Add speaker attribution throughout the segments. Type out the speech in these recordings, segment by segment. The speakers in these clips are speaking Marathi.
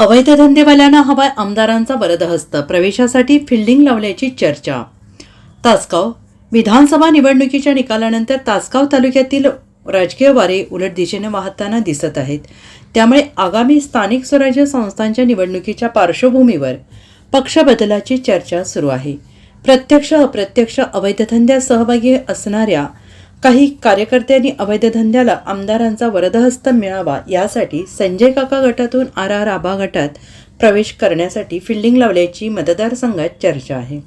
Speaker 1: अवैध धंदेवाल्यांना हवाय आमदारांचा वरदहस्त प्रवेशासाठी फिल्डिंग लावल्याची चर्चा. तासगाव विधानसभा निवडणुकीच्या निकालानंतर तासगाव तालुक्यातील राजकीय वारे उलट दिशेने वाहताना दिसत आहेत. त्यामुळे आगामी स्थानिक स्वराज्य संस्थांच्या निवडणुकीच्या पार्श्वभूमीवर पक्ष बदलाची चर्चा सुरू आहे. प्रत्यक्ष अप्रत्यक्ष अवैध धंद्यात सहभागी असणाऱ्या काही कार्यकर्त्यांनी अवैध धंद्याला आमदारांचा वरदहस्त मिळावा यासाठी संजय काका गटातून आर आर आबा गटात प्रवेश करण्यासाठी फिल्डिंग लावल्याची मतदारसंघात चर्चा आहे.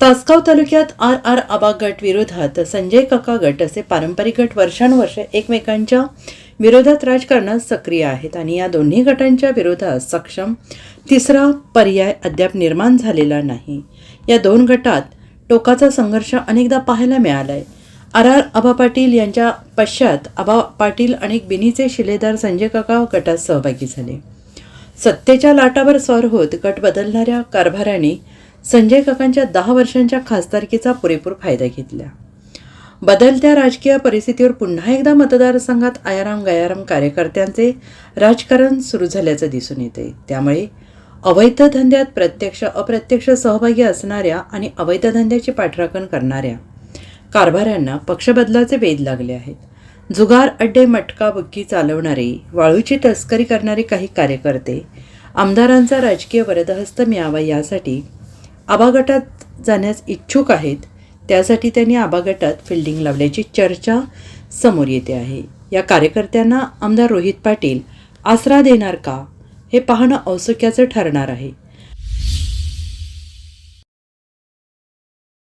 Speaker 1: तासगाव तालुक्यात आर आर आबा गट विरोधात संजय काका गट असे पारंपरिक गट वर्षानुवर्ष एकमेकांच्या विरोधात राजकारणात सक्रिय आहेत आणि या दोन्ही गटांच्या विरोधात सक्षम तिसरा पर्याय अद्याप निर्माण झालेला नाही. या दोन गटात टोकाचा संघर्ष अनेकदा पाहायला मिळाला आहे आर आर आबा पाटील यांच्या पश्चात आबा पाटील आणि बिनीचे शिलेदार संजय काका गटात सहभागी झाले. सत्तेच्या लाटावर स्वार होत गट बदलणाऱ्या कारभाराने संजय काकांच्या दहा वर्षांच्या खासदारकीचा पुरेपूर फायदा घेतला. बदलत्या राजकीय परिस्थितीवर पुन्हा एकदा मतदारसंघात आयाराम गयाराम कार्यकर्त्यांचे राजकारण सुरू झाल्याचं दिसून येते. त्यामुळे अवैध धंद्यात प्रत्यक्ष अप्रत्यक्ष सहभागी असणाऱ्या आणि अवैध धंद्याची पाठराखण करणाऱ्या कारभाऱ्यांना पक्षबदलाचे वेध लागले आहेत. जुगार अड्डे मटका बुक्की चालवणारे वाळूची तस्करी करणारे काही कार्यकर्ते आमदारांचा राजकीय वरदहस्त मिळावा यासाठी आबागटात जाण्यास इच्छुक आहेत त्यासाठी त्यांनी आबागटात फिल्डिंग लावल्याची चर्चा समोर येते आहे. या कार्यकर्त्यांना आमदार रोहित पाटील आसरा देणार का हे पाहणं औसुक्याचं ठरणार आहे.